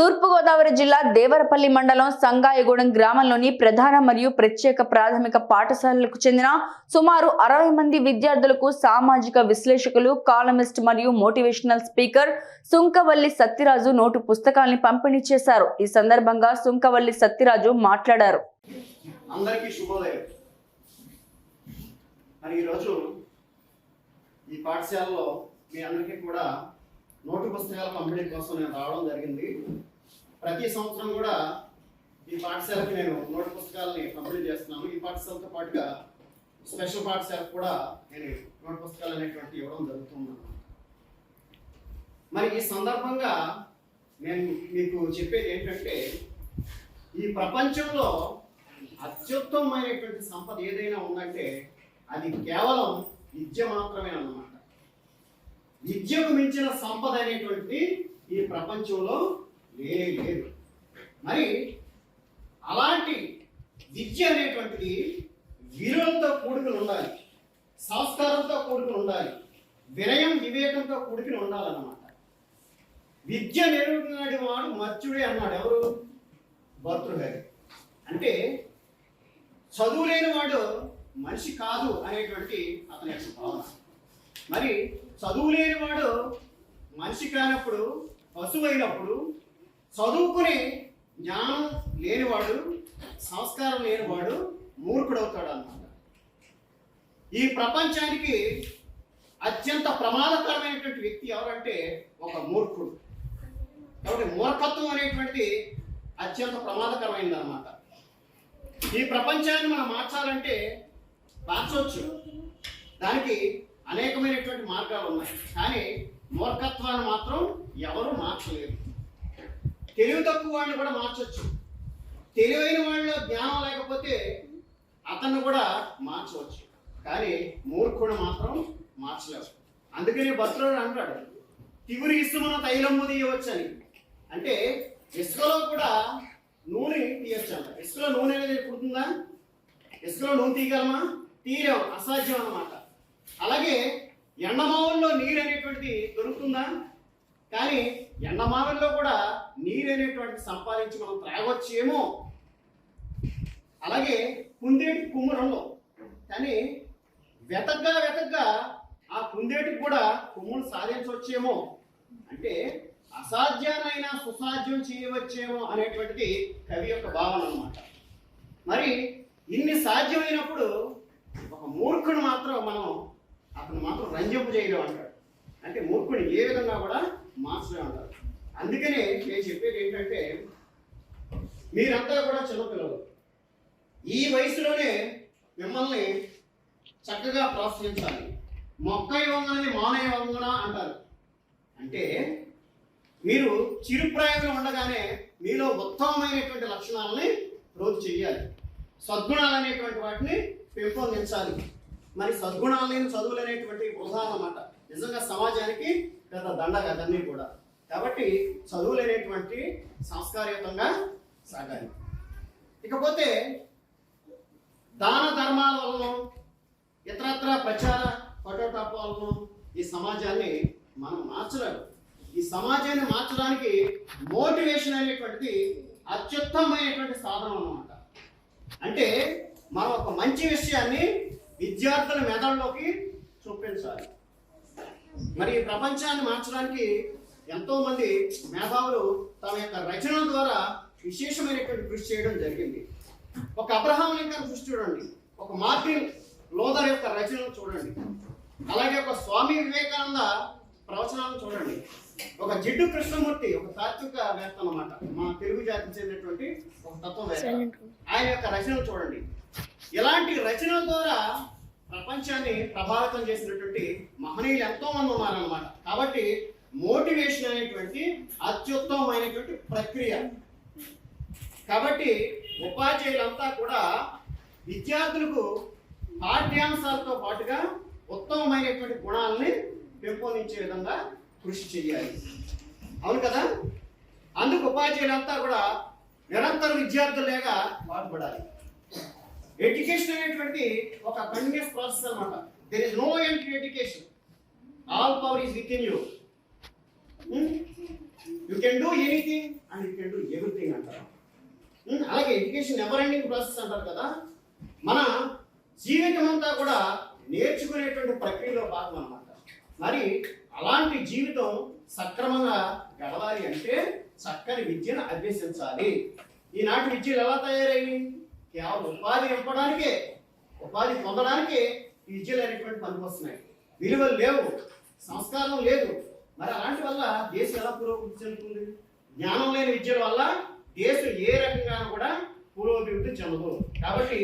తూర్పుగోదావరి జిల్లా దేవరపల్లి మండలం సంగాయగూడెం గ్రామంలోని ప్రధాన మరియు ప్రత్యేక ప్రాథమిక పాఠశాలలకు చెందిన సుమారు అరవై మంది విద్యార్థులకు సామాజిక విశ్లేషకులు కాలమిస్ట్ మరియు motivational speaker Sunkavalli Satyaraju note పుస్తకాల్ని పంపిణీ చేశారు. ఈ సందర్భంగా సుంకవల్లి సత్యరాజు మాట్లాడారు. ఈ పాఠశాలలో మీ అందరికీ కూడా నోటు పుస్తకాల పంపిణీ కోసం నేను రావడం జరిగింది. ప్రతి సంవత్సరం కూడా ఈ పాఠశాలకి నేను నోట్ పుస్తకాలని పంపిణీ చేస్తున్నాను. ఈ పాఠశాలతో పాటుగా స్పెషల్ పాఠశాలకు కూడా నేను నోట్ పుస్తకాలు అనేటువంటి ఇవ్వడం జరుగుతుందన్నమాట మరి ఈ సందర్భంగా నేను మీకు చెప్పేది ఏంటంటే ఈ ప్రపంచంలో అత్యుత్తమమైనటువంటి సంపద ఏదైనా ఉందంటే అది కేవలం విద్య మాత్రమే అన్నమాట. విద్యకు మించిన సంపద అనేటువంటిది ఈ ప్రపంచంలో లేదు మరి అలాంటి విద్య అనేటువంటిది విలువలతో కూడుకుని ఉండాలి. సంస్కారంతో కూడుకుని ఉండాలి. వినయం వివేకంతో కూడుకుని ఉండాలన్నమాట. విద్య నేర్పినాడు వాడు మర్చుడే అన్నాడు ఎవరు? భర్తృగారి అంటే చదువు లేని వాడు మనిషి కాదు అనేటువంటి అతని యొక్క భావన. మరి చదువు లేని వాడు మనిషి కానప్పుడు పశువు అయినప్పుడు చదువుకుని జ్ఞానం లేనివాడు సంస్కారం లేనివాడు మూర్ఖుడవుతాడు అన్నమాట ఈ ప్రపంచానికి అత్యంత ప్రమాదకరమైనటువంటి వ్యక్తి ఎవరంటే ఒక మూర్ఖుడు. కాబట్టి మూర్ఖత్వం అనేటువంటిది అత్యంత ప్రమాదకరమైనది అనమాట ఈ ప్రపంచాన్ని మనం మార్చాలంటే మార్చవచ్చు దానికి అనేకమైనటువంటి మార్గాలు ఉన్నాయి కానీ మూర్ఖత్వాన్ని మాత్రం ఎవరు మార్చలేరు తెలివి తక్కువ వాడిని కూడా మార్చవచ్చు తెలివైన వాళ్ళలో జ్ఞానం లేకపోతే అతన్ని కూడా మార్చవచ్చు. కానీ మూర్ఖుడు మాత్రం మార్చలేవు అందుకని భద్రుడు అంటాడు తిగురి ఇసుమన తైలమ్ము తీయవచ్చని. అంటే ఇసుకలో కూడా నూనె తీయవచ్చు అంట ఇసుకలో నూనె అనేది పుడుతుందా ఇసుకలో నూనె తీయగలమా? తీయలేము అసాధ్యం అన్నమాట. అలాగే ఎండమావుల్లో నీరు అనేటువంటిది దొరుకుతుందా? కానీ ఎండమావుల్లో కూడా నీరు అనేటువంటి సంపాదించి మనం త్రాగొచ్చేమో. అలాగే కుందేటి కుమ్మరంలో. కానీ వెతగ్గా వెతగ్గా ఆ కుందేటికి కూడా కొమ్ములు సాధించవచ్చేమో అంటే అసాధ్యానైనా సుసాధ్యం చేయవచ్చేమో అనేటువంటిది కవి యొక్క భావన అనమాట మరి ఇన్ని సాధ్యమైనప్పుడు ఒక మూర్ఖుడు మాత్రం మనం అతను మాత్రం రంజింపు చేయలేం అంటాడు అంటే మూర్ఖుని ఏ విధంగా కూడా మాస్టర్ అంటారు. అందుకనే నేను చెప్పేది ఏంటంటే మీరంతా కూడా చిన్నపిల్లలు. ఈ వయసులోనే మిమ్మల్ని చక్కగా ప్రోత్సహించాలి. మొక్క వంగనది మానవ వంగన అంటారు. అంటే మీరు చిరుప్రాయంలో ఉండగానే మీలో ఉత్తమమైనటువంటి లక్షణాలని రోజు చెయ్యాలి. సద్గుణాలు అనేటువంటి వాటిని పెంపొందించాలి. మరి సద్గుణాలు లేని చదువులు అనేటువంటి వృధా అన్నమాట నిజంగా సమాజానికి పెద్ద దండగ అదన్నీ కూడా. కాబట్టి చదువులు అనేటువంటి సంస్కారయుతంగా సాగాలి. ఇకపోతే దాన ధర్మాల వలన ఇతరత్ర ప్రచార పటోటాప వలన ఈ సమాజాన్ని మనం మార్చలేము. ఈ సమాజాన్ని మార్చడానికి మోటివేషన్ అనేటువంటిది అత్యుత్తమైనటువంటి సాధనం అనమాట అంటే మనం ఒక మంచి విషయాన్ని విద్యార్థుల మెదడులోకి చూపించాలి. మరి ఈ ప్రపంచాన్ని మార్చడానికి ఎంతో మంది మేధావులు తమ యొక్క రచనల ద్వారా విశేషమైనటువంటి కృషి చేయడం జరిగింది. ఒక అబ్రహాం లింకన్ కృషి చూడండి. ఒక మార్టిన్ లోదర్ యొక్క రచనలు చూడండి. అలాగే ఒక స్వామి వివేకానంద ప్రవచనాలను చూడండి. ఒక జిడ్డు కృష్ణమూర్తి ఒక తాత్విక వేత్త అన్నమాట. మా తెలుగు జాతికి చెందినటువంటి ఒక తత్వవేత్త. ఆయన యొక్క రచనలు చూడండి. ఇలాంటి రచనల ద్వారా ప్రపంచాన్ని ప్రభావితం చేసినటువంటి మహనీయులు ఎంతో మంది ఉన్నారన్నమాట. కాబట్టి మోటివేషన్ అనేటువంటి అత్యుత్తమమైనటువంటి ప్రక్రియ. కాబట్టి ఉపాధ్యాయులంతా కూడా విద్యార్థులకు పాఠ్యాంశాలతో పాటుగా ఉత్తమమైనటువంటి గుణాలని పెంపొందించే విధంగా కృషి చేయాలి. అవును కదా? అందుకు ఉపాధ్యాయులంతా కూడా నిరంతర విద్యార్థులేగా పాటుపడాలి ఎడ్యుకేషన్ అనేటువంటి ఒక కంటిన్యూస్ ప్రాసెస్ అనమాట there is no end to education all power is within you you can do anything and you can do everything అంటారు. Hmm? అలాగే ఎడ్యుకేషన్ ఎవర్ ఎండింగ్ ప్రాసెస్ అంటారు కదా. మన జీవితం అంతా కూడా నేర్చుకునేటువంటి ప్రక్రియలో భాగం అనమాట మరి అలాంటి జీవితం సక్రమంగా గడవాలి అంటే చక్కని విద్యను అభ్యసించాలి. ఈనాటి విద్యలు ఎలా తయారైంది కేవలం ఉపాధి నింపడానికే ఉపాధి పొందడానికే ఈ విద్యలు అనేటువంటి పనికొస్తున్నాయి విలువలు లేవు సంస్కారం లేదు. మరి అలాంటి వల్ల దేశం ఎలా పురోగతి చెందుతుంది? జ్ఞానం లేని విద్యల వల్ల దేశం ఏ రకంగా కూడా పురోభివృద్ధి చెందదు. కాబట్టి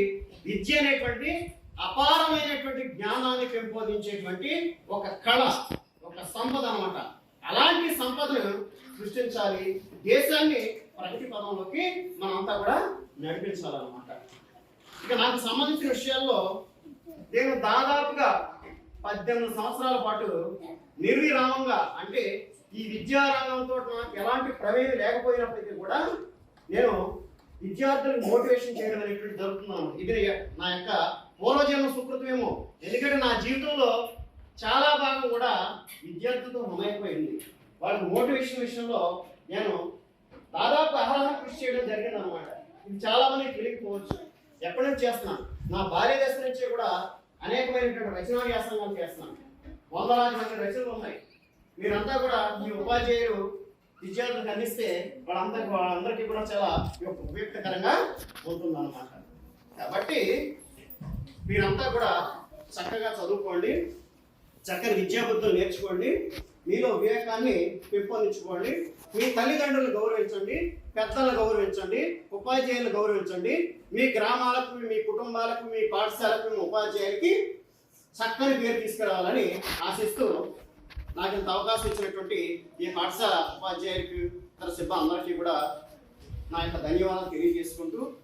విద్య అనేటువంటి అపారమైనటువంటి జ్ఞానాన్ని పెంపొందించేటువంటి ఒక కళ ఒక సంపద అనమాట అలాంటి సంపదను సృష్టించాలి. దేశాన్ని ప్రగతి పదంలోకి మనంతా కూడా నడిపించాలన్నమాట. ఇక నాకు సంబంధించిన విషయాల్లో నేను దాదాపుగా పద్దెనిమిది సంవత్సరాల పాటు నిర్విరామంగా అంటే ఈ విద్యారంగంతో నాకు ఎలాంటి ప్రవేశం లేకపోయినప్పటికీ కూడా నేను విద్యార్థులకు మోటివేషన్ చేయడం అనేటువంటి జరుగుతున్నాను ఇది నా యొక్క పూర్వజన్మ సుకృతమేమో ఎందుకంటే నా జీవితంలో చాలా భాగం కూడా విద్యార్థులతో మమైపోయింది వాళ్ళకి మోటివేషన్ విషయంలో నేను దాదాపు అహరహ కృషి చేయడం జరిగింది అనమాట ఇది చాలా మందికి తెలియకపోవచ్చు. ఎప్పటి నుంచి చేస్తున్నాను నా భార్య దశ నుంచి కూడా అనేకమైనటువంటి రచనా వ్యాసంగాలు చేస్తున్నాను వందలాది మంది రచనలు ఉన్నాయి. మీరంతా కూడా మీ ఉపాధ్యాయులు విద్యార్థులకు అందిస్తే వాళ్ళందరికీ వాళ్ళందరికీ కూడా చాలా ఉపయుక్తకరంగా ఉంటుందన్నమాట. కాబట్టి మీరంతా కూడా చక్కగా చదువుకోండి. చక్కని విద్యాబుద్ధులు నేర్చుకోండి. మీలో వివేకాన్ని పెంపొందించుకోండి. మీ తల్లిదండ్రులు గౌరవించండి పెద్దలను గౌరవించండి ఉపాధ్యాయులను గౌరవించండి. మీ గ్రామాలకు మీ కుటుంబాలకు మీ పాఠశాలకు మీ ఉపాధ్యాయులకి చక్కని పేరు తీసుకురావాలని ఆశిస్తూ నాకు ఇంత అవకాశం ఇచ్చినటువంటి ఈ పాఠశాల ఉపాధ్యాయులకు ఇతర సిబ్బంది అందరికీ కూడా నా యొక్క ధన్యవాదాలు తెలియజేసుకుంటూ